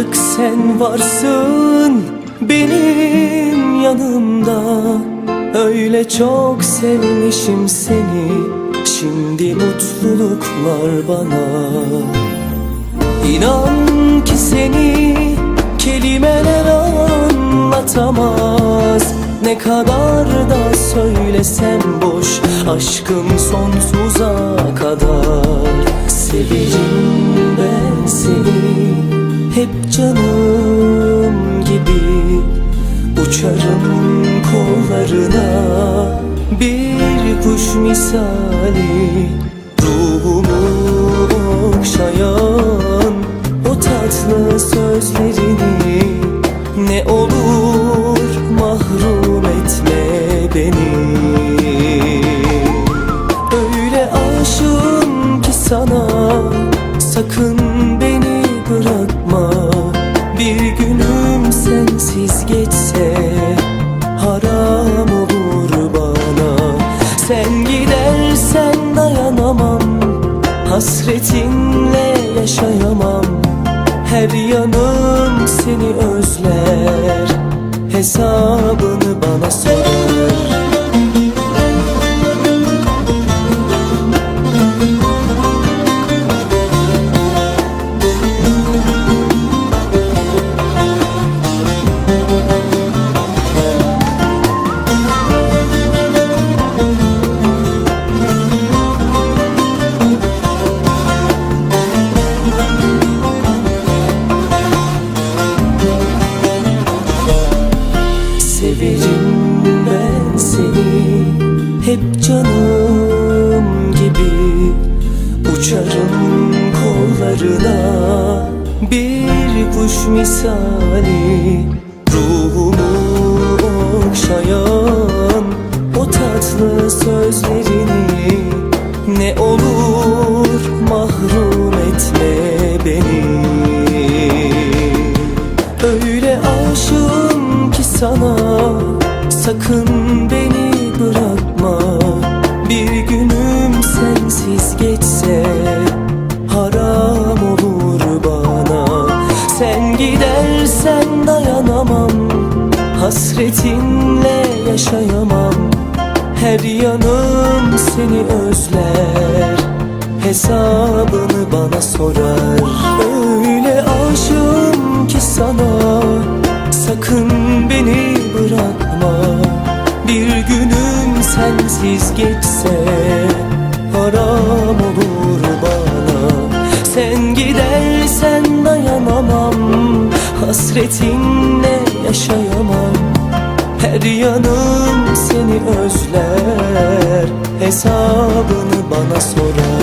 Artık sen varsın benim yanımda. Öyle çok sevmişim seni. Şimdi mutluluklar bana. İnan ki seni kelimeler anlatamaz. Ne kadar da söylesem boş Aşkım sonsuza kadar. Seni Hep canım gibi Uçarım kollarına. Bir kuş misali Ruhumu okşayan Hasretinle yaşayamam. Her yanım seni özler. Hesabını bana sorar Uçarım kollarına. Bir kuş misali Ruhumu gidersen dayanamam. Hasretinle yaşayamam. Her yanım seni özler. Hesabını bana sorar. Öyle aşığım ki sana. Sakın beni bırakma. Bir günüm sensiz geçse Haram olur bana. Sen gidersen Hasretinle yaşayamam. Her yanım seni özler. Hesabını bana sorar